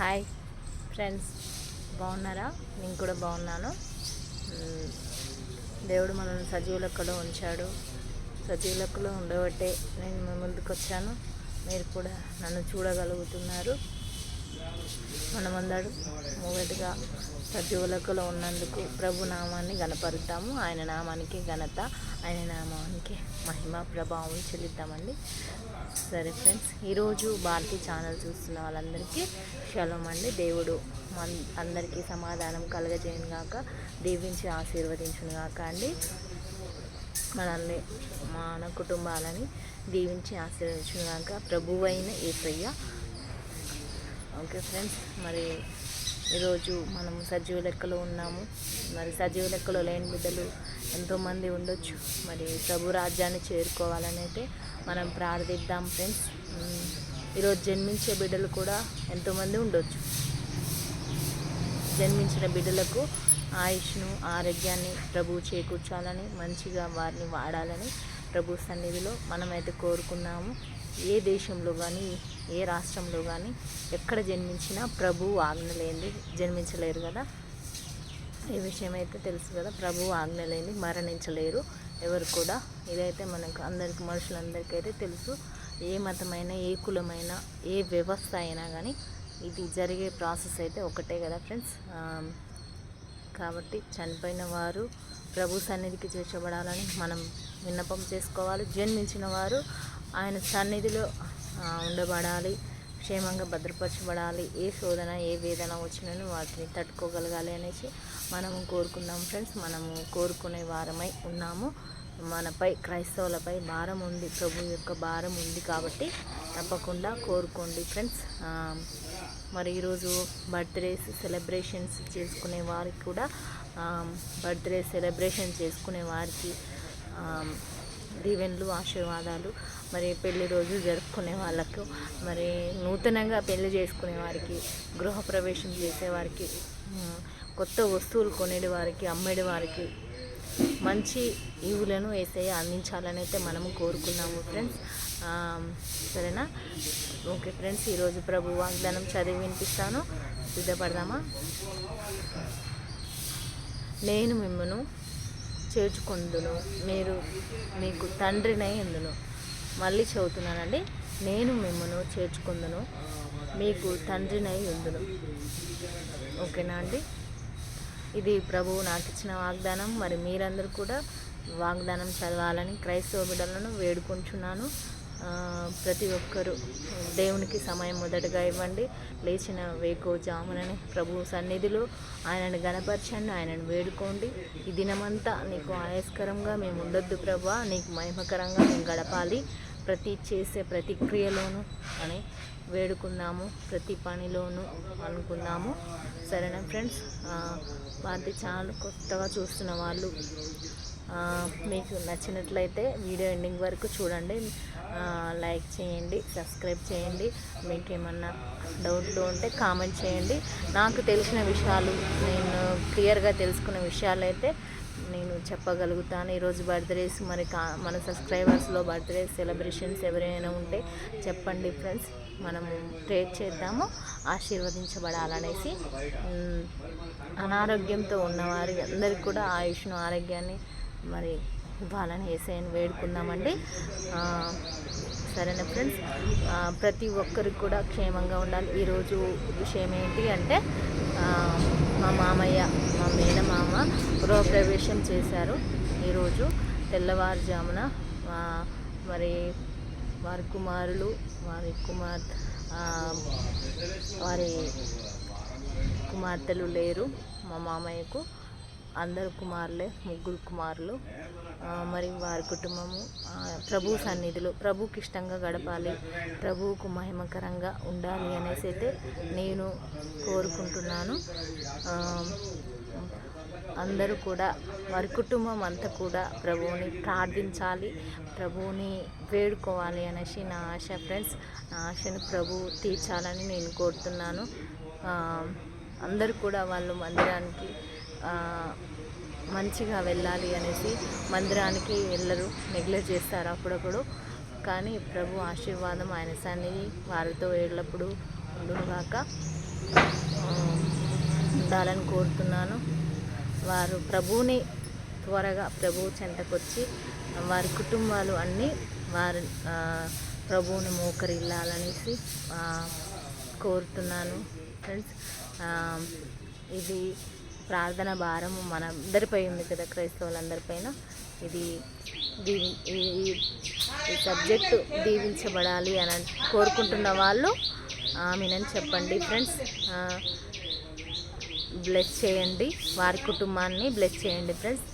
Hi friends బాగున్నారా? నేను కూడా బాగున్నాను. దేవుడు మనల్ని సజీవ లెక్కలో ఉంచాడు. సజీవ లెక్కలో ఉండబట్టే నేను ముందుకు వచ్చాను మీరు కూడా నన్ను చూడగలుగుతున్నారు. మనమందరం మొదటిగా సజీవ ఉన్నందుకు ప్రభు నామాన్ని గణపరుద్దాము. ఆయన నామానికి ఘనత ఆయన నామానికి మహిమ ప్రభావం చెల్లిద్దామండి. సరే ఫ్రెండ్స్ ఈరోజు భారతి ఛానల్ చూస్తున్న వాళ్ళందరికీ షలం అండి. దేవుడు మన అందరికీ సమాధానం కలగజేయను గాక దీవించి ఆశీర్వదించును గాక అండి. మనల్ని మన కుటుంబాలని దీవించి ఆశీర్వదించును గాక ప్రభువైన ఏసయ్య ఓకే ఫ్రెండ్స్ మరి ఈరోజు మనం సజీవ లెక్కలో ఉన్నాము. మరి సజీవ లెక్కలో లేని బిడ్డలు ఎంతోమంది ఉండొచ్చు. మరి ప్రభు రాజ్యాన్ని చేరుకోవాలని అయితే మనం ప్రార్థిద్దాం ఫ్రెండ్స్. ఈరోజు జన్మించే బిడ్డలు కూడా ఎంతోమంది ఉండొచ్చు. జన్మించిన బిడ్డలకు ఆయుష్ను ఆరోగ్యాన్ని ప్రభు చేకూర్చాలని మంచిగా వారిని వాడాలని ప్రభు సన్నిధిలో మనమైతే కోరుకున్నాము. ఏ దేశంలో కానీ ఏ రాష్ట్రంలో కానీ ఎక్కడ జన్మించినా ప్రభు ఆజ్ఞ లేనిది జన్మించలేరు కదా. ఈ విషయం అయితే తెలుసు కదా ప్రభు ఆజ్ఞ లేని మరణించలేరు. ఎవరు కూడా ఇదైతే మనకు అందరికి మనుషులందరికీ అయితే తెలుసు. ఏ మతమైనా ఏ కులమైనా ఏ వ్యవస్థ అయినా కానీ ఇది జరిగే ప్రాసెస్ అయితే ఒకటే కదా ఫ్రెండ్స్. కాబట్టి చనిపోయిన వారు ప్రభు సన్నిధికి చేర్చబడాలని మనం విన్నపం చేసుకోవాలి. జన్మించిన వారు ఆయన సన్నిధిలో ఉండబడాలి క్షేమంగా భద్రపరచబడాలి. ఏ శోధన ఏ వేదన వచ్చినను వాటిని తట్టుకోగలగాలి అనేసి మనము కోరుకుందాం ఫ్రెండ్స్. మనము కోరుకునే వారమై ఉన్నాము. మనపై క్రైస్తవులపై భారం ఉంది ప్రభు యొక్క భారం ఉంది కాబట్టి తప్పకుండా కోరుకోండి ఫ్రెండ్స్. మరి ఈరోజు బర్త్డేస్ సెలబ్రేషన్స్ చేసుకునే వారికి కూడా బర్త్డే సెలబ్రేషన్ చేసుకునే వారికి దీవెనలు ఆశీర్వాదాలు మరి పెళ్ళి రోజు జరుపుకునే వాళ్ళకు మరి నూతనంగా పెళ్ళి చేసుకునే వారికి గృహప్రవేశం చేసేవారికి కొత్త వస్తువులు కొనేటి వారికి అమ్మేటి వారికి మంచి ఈవులను వేసయ్య అందించాలని అయితే మనము కోరుకున్నాము ఫ్రెండ్స్. సరేనా? ఓకే ఫ్రెండ్స్ ఈరోజు ప్రభు వాగ్దానం చదివి వినిపిస్తాను. సిద్ధపడదామా? నేను మిమ్మను చేర్చుకుందును. మీరు మీకు తండ్రినై ఎందును మళ్ళీ చదువుతున్నానండి. నేను మిమ్మను చేర్చుకుందును. మీకు తండ్రినై ఉందును. ఓకేనా అండి? ఇది ప్రభువు నాకు ఇచ్చిన వాగ్దానం. మరి మీరందరూ కూడా వాగ్దానం చదవాలని క్రైస్తవ బిడ్డలను వేడుకుంటున్నాను ప్రతి ఒక్కరూ దేవునికి సమయం మొదటగా ఇవ్వండి. లేచిన వేకో జామునని ప్రభు సన్నిధిలో ఆయనను గణపరచండి ఆయనను వేడుకోండి. ఈ దినమంతా నీకు ఆయస్కరంగా మేము ఉండొద్దు ప్రభా. నీకు మహిమకరంగా మేము గడపాలి. ప్రతి చేసే ప్రతిక్రియలోను అని వేడుకున్నాము ప్రతి పనిలోనూ అనుకున్నాము. సరేనా ఫ్రెండ్స్? వారి ఛానల్ కొత్తగా చూస్తున్న వాళ్ళు మీకు నచ్చినట్లయితే వీడియో ఎండింగ్ వరకు చూడండి. లైక్ చేయండి సబ్స్క్రైబ్ చేయండి. మీకు ఏమన్నా డౌట్లు ఉంటే కామెంట్ చేయండి. నాకు తెలిసిన విషయాలు నేను క్లియర్గా తెలుసుకున్న విషయాలు అయితే నేను చెప్పగలుగుతాను. ఈరోజు బర్త్డేస్ మరి కా మన సబ్స్క్రైబర్స్లో బర్త్డే సెలబ్రేషన్స్ ఎవరైనా ఉంటే చెప్పండి ఫ్రెండ్స్. మనము ట్రేడ్ చేద్దాము ఆశీర్వదించబడాలనేసి. అనారోగ్యంతో ఉన్నవారి అందరికీ కూడా ఆయుష్ను ఆరోగ్యాన్ని మరి ఇవ్వాలని ఏసైని వేడుకుందామండి. సరేనా ఫ్రెండ్స్? ప్రతి ఒక్కరికి కూడా క్షేమంగా ఉండాలి. ఈరోజు విషయం ఏంటి అంటే మా మామయ్య మా మేనమామ గృహప్రవేశం చేశారు ఈరోజు తెల్లవారుజామున. మరి వారి కుమారులు వారి కుమార్ వారి కుమార్తెలు లేరు మా మామయ్యకు. అందరు కుమారులే ముగ్గురు కుమారులు. మరి వారి కుటుంబము ప్రభు సన్నిధిలో ప్రభుకి ఇష్టంగా గడపాలి ప్రభువుకు మహిమకరంగా ఉండాలి అనేసి అయితే నేను కోరుకుంటున్నాను. అందరూ కూడా వారి కుటుంబం అంతా కూడా ప్రభువుని ప్రార్థించాలి ప్రభువుని వేడుకోవాలి అనేసి నా ఆశ ఫ్రెండ్స్. నా ఆశను ప్రభు తీర్చాలని నేను కోరుతున్నాను. అందరూ కూడా వాళ్ళు మందిరానికి మంచిగా వెళ్ళాలి అనేసి మందిరానికి వెళ్ళరు నెగ్లెక్ట్ చేస్తారు అప్పుడప్పుడు. కానీ ప్రభు ఆశీర్వాదం ఆయన సన్నిధి వారితో ఎల్లప్పుడూ ఉండుగాక ఉండాలని కోరుతున్నాను. వారు ప్రభువుని త్వరగా ప్రభువు చెంతకొచ్చి వారి కుటుంబాలు అన్నీ వారి ప్రభువుని మోకరిల్లాలనేసి కోరుతున్నాను. ఫ్రెండ్స్ ఇది ప్రార్థన భారం మన అందరిపై ఉంది కదా క్రైస్తవులందరిపైన. ఇది దీవి ఈ- సబ్జెక్టు దీవించబడాలి అని కోరుకుంటున్న వాళ్ళు ఆమెనని చెప్పండి. ఫ్రెండ్స్ బ్లెస్ చేయండి. వారి కుటుంబాన్ని బ్లెస్ చేయండి ఫ్రెండ్స్.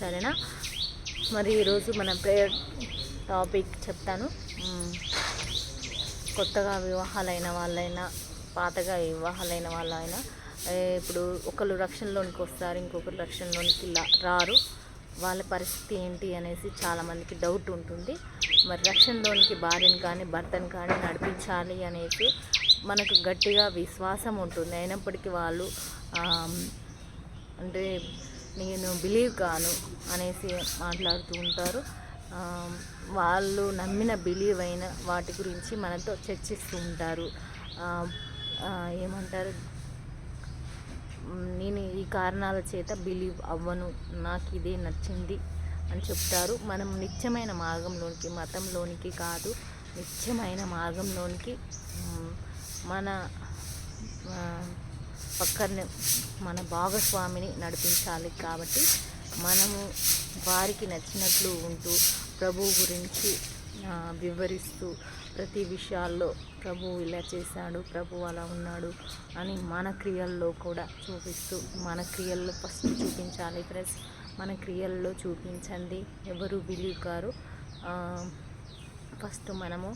సరేనా? మరి ఈరోజు మన ప్రేయర్ టాపిక్ చెప్తాను. కొత్తగా వివాహాలైన వాళ్ళైనా పాతగా వివాహాలైన వాళ్ళైనా ఇప్పుడు ఒకళ్ళు రక్షణలోనికి వస్తారు ఇంకొకరు రక్షణలోనికి రారు. వాళ్ళ పరిస్థితి ఏంటి అనేసి చాలామందికి డౌట్ ఉంటుంది. మరి రక్షణలోనికి భార్యను కానీ భర్తను కానీ నడిపించాలి అనేసి మనకు గట్టిగా విశ్వాసం ఉంటుంది. అయినప్పటికీ వాళ్ళు అంటే నేను బిలీవ్ కాను అనేసి మాట్లాడుతూ ఉంటారు. వాళ్ళు నమ్మిన బిలీవ్ అయిన వాటి గురించి మనతో చర్చిస్తూ ఉంటారు. ఏమంటారు? నేను ఈ కారణాల చేత బిలీవ్ అవ్వను. నాకు ఇదే నచ్చింది అని చెప్తారు. మనం నిత్యమైన మార్గంలోనికి మతంలోనికి కాదు నిత్యమైన మార్గంలోనికి మన పక్కనే మన భాగస్వామిని నడిపించాలి కాబట్టి మనము వారికి నచ్చినట్లు ఉంటూ ప్రభువు గురించి వివరిస్తూ ప్రతి విషయాల్లో ప్రభు ఇలా చేశాడు ప్రభు అలా ఉన్నాడు అని మన క్రియల్లో కూడా చూపిస్తూ మన క్రియల్లో ఫస్ట్ చూపించాలి ఫ్రెండ్స్ మన క్రియల్లో చూపించండి. ఎవరు బిలీవ్ గారు ఫస్ట్ మనము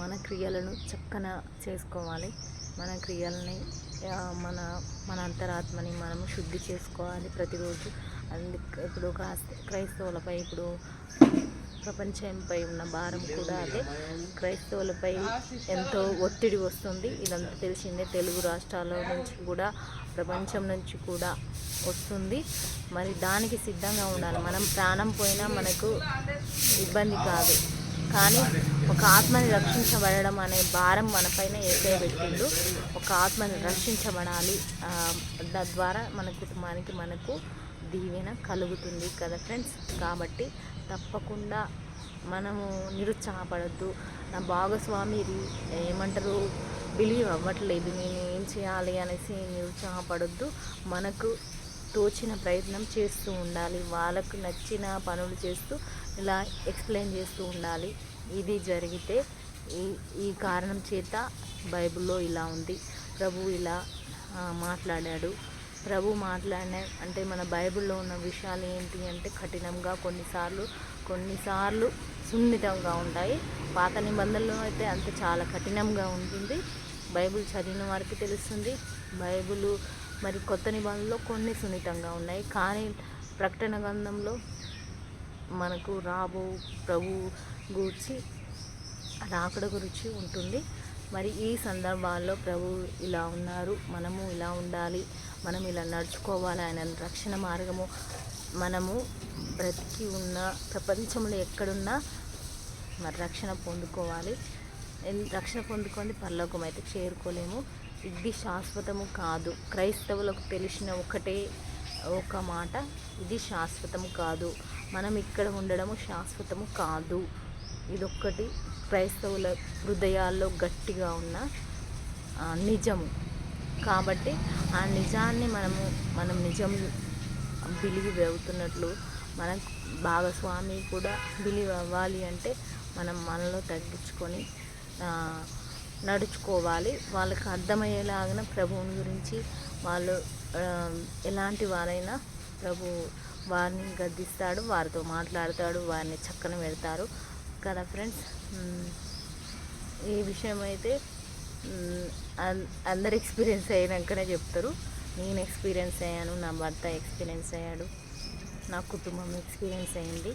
మన క్రియలను చక్కన చేసుకోవాలి. మన క్రియల్ని మన మన అంతరాత్మని మనము శుద్ధి చేసుకోవాలి ప్రతిరోజు. అందుకే ఇప్పుడు క్రైస్తవులపై ఇప్పుడు ప్రపంచంపై ఉన్న భారం కూడా అదే. క్రైస్తవులపై ఎంతో ఒత్తిడి వస్తుంది. ఇదంతా తెలిసిందే. తెలుగు రాష్ట్రాల నుంచి కూడా ప్రపంచం నుంచి కూడా వస్తుంది. మరి దానికి సిద్ధంగా ఉండాలి. మనం ప్రాణం పోయినా మనకు ఇబ్బంది కాదు. కానీ ఒక ఆత్మని రక్షించబడడం అనే భారం మనపైన ఏసే పెట్టిండు ఒక ఆత్మని రక్షించబడాలి తద్వారా మన కుటుంబానికి మనకు దీవెన కలుగుతుంది కదా ఫ్రెండ్స్. కాబట్టి తప్పకుండా మనము నిరుత్సాహపడద్దు. నా భాగస్వామి ఏమంటారు బిలీవ్ అవ్వట్లేదు నేను ఏం చేయాలి అనేసి నిరుత్సాహపడద్దు. మనకు తోచిన ప్రయత్నం చేస్తూ ఉండాలి. వాళ్ళకు నచ్చిన పనులు చేస్తూ ఇలా ఎక్స్ప్లెయిన్ చేస్తూ ఉండాలి. ఇది జరిగితే ఈ ఈ కారణం చేత బైబిల్లో ఇలా ఉంది. ప్రభు ఇలా మాట్లాడాడు. ప్రభు మాట్లాడిన అంటే మన బైబిల్లో ఉన్న విషయాలు ఏంటి అంటే కఠినంగా కొన్నిసార్లు కొన్నిసార్లు సున్నితంగా ఉంటాయి. పాత నిబంధనలో అయితే అంత చాలా కఠినంగా ఉంటుంది. బైబిల్ చదివిన వారికి తెలుస్తుంది. బైబిల్ మరి కొత్త నిబంధనలో కొన్ని సున్నితంగా ఉన్నాయి. కానీ ప్రకటన గ్రంథంలో మనకు రాబో ప్రభు గూర్చి రాకడ గురించి ఉంటుంది. మరి ఈ సందర్భాల్లో ప్రభు ఇలా ఉన్నారు. మనము ఇలా ఉండాలి. మనం ఇలా నడుచుకోవాలి. ఆయన రక్షణ మార్గము. మనము బ్రతికి ఉన్న ప్రపంచంలో ఎక్కడున్నా మరి రక్షణ పొందుకోవాలి. ఎన్- రక్షణ పొందుకొని పరలోకం అయితే చేరుకోలేము. ఇది శాశ్వతము కాదు. క్రైస్తవులకు తెలిసిన ఒకటే ఒక మాట. ఇది శాశ్వతము కాదు. మనం ఇక్కడ ఉండడము శాశ్వతము కాదు. ఇదొక్కటి క్రైస్తవుల హృదయాల్లో గట్టిగా ఉన్న నిజము కాబట్టి ఆ నిజాన్ని మనము మనం నిజం బిలీవ్ అవుతున్నట్లు మన భాగస్వామి కూడా బిలీవ్ అవ్వాలి అంటే మనం మనలో తగ్గించుకొని నడుచుకోవాలి. వాళ్ళకి అర్థమయ్యేలాగిన ప్రభువుని గురించి వాళ్ళు ఎలాంటి వారైనా ప్రభు వారిని గద్దిస్తాడు వారితో మాట్లాడతాడు వారిని చక్కన పెడతారు. కదా ఫ్రెండ్స్? ఈ విషయం అయితే అందరు ఎక్స్పీరియన్స్ అయినాకనే చెప్తారు. నేను ఎక్స్పీరియన్స్ అయ్యాను నా భర్త ఎక్స్పీరియన్స్ అయ్యాడు నా కుటుంబం ఎక్స్పీరియన్స్ అయింది.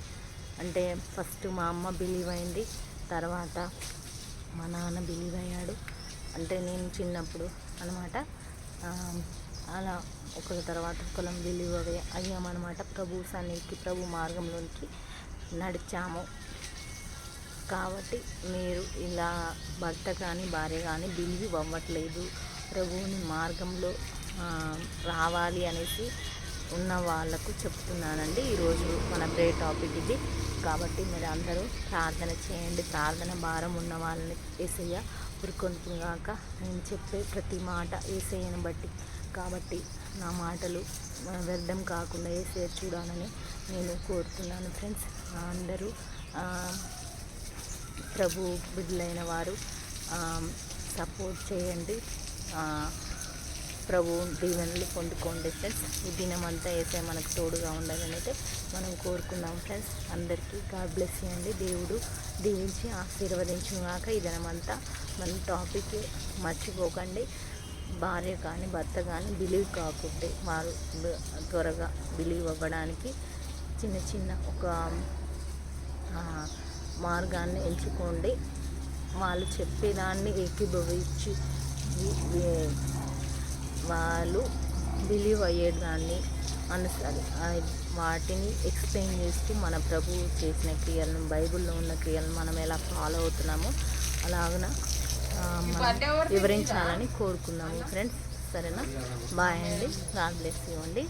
అంటే ఫస్ట్ మా అమ్మ బిలీవ్ అయింది తర్వాత మా నాన్న బిలీవ్ అయ్యాడు. అంటే నేను చిన్నప్పుడు అనమాట అలా ఒకరి తర్వాత ఒకరం బిలీవ్ అయ్యామన్నమాట. ప్రభు సన్నిధికి ప్రభు మార్గంలోనికి నడిచాము. కాబట్టి మీరు ఇలా భర్త కానీ భార్య కానీ బిలీవ్ అవ్వట్లేదు. ప్రభువుని మార్గంలో రావాలి అనేసి ఉన్న వాళ్ళకు చెప్తున్నానండి. ఈరోజు మన ప్రే టాపిక్ ఇది. కాబట్టి మీరు అందరూ ప్రార్థన చేయండి. ప్రార్థన భారం ఉన్న వాళ్ళని ఏసయ్య ఉరుకొంటుగాక నేను చెప్పే ప్రతి మాట ఏసయ్యను బట్టి. కాబట్టి నా మాటలు వ్యర్థం కాకుండా ఏసయ్య చూడాలని నేను కోరుతున్నాను. ఫ్రెండ్స్ అందరూ ప్రభు బిడ్డలైన వారు సపోర్ట్ చేయండి. ప్రభు దీవెనలు పొందుకోండి ఫ్రెండ్స్. ఈ దినం అంతా వేసే మనకు తోడుగా ఉండాలని అయితే మనం కోరుకుందాం ఫ్రెండ్స్. అందరికీ గాడ్ బ్లెస్ చేయండి. దేవుడు దీవించి ఆశీర్వదించుగాక ఈ దినమంతా. మన టాపిక్ మర్చిపోకండి. భార్య కానీ భర్త కానీ బిలీవ్ కాకుంటే వారు త్వరగా బిలీవ్ అవ్వడానికి చిన్న చిన్న ఒక మార్గాన్ని ఎంచుకోండి. వాళ్ళు చెప్పేదాన్ని ఏకీభవించి వాళ్ళు బిలీవ్ అయ్యేదాన్ని అనుసరి వాటిని ఎక్స్ప్లెయిన్ చేస్తూ మన ప్రభువు చేసిన క్రియలను బైబిల్లో ఉన్న క్రియలను మనం ఎలా ఫాలో అవుతున్నామో అలాగన మనం వివరించాలని కోరుకున్నాము ఫ్రెండ్స్ సరేనా? బాయ్ అండి. గాడ్ బ్లెస్ ఇవ్వండి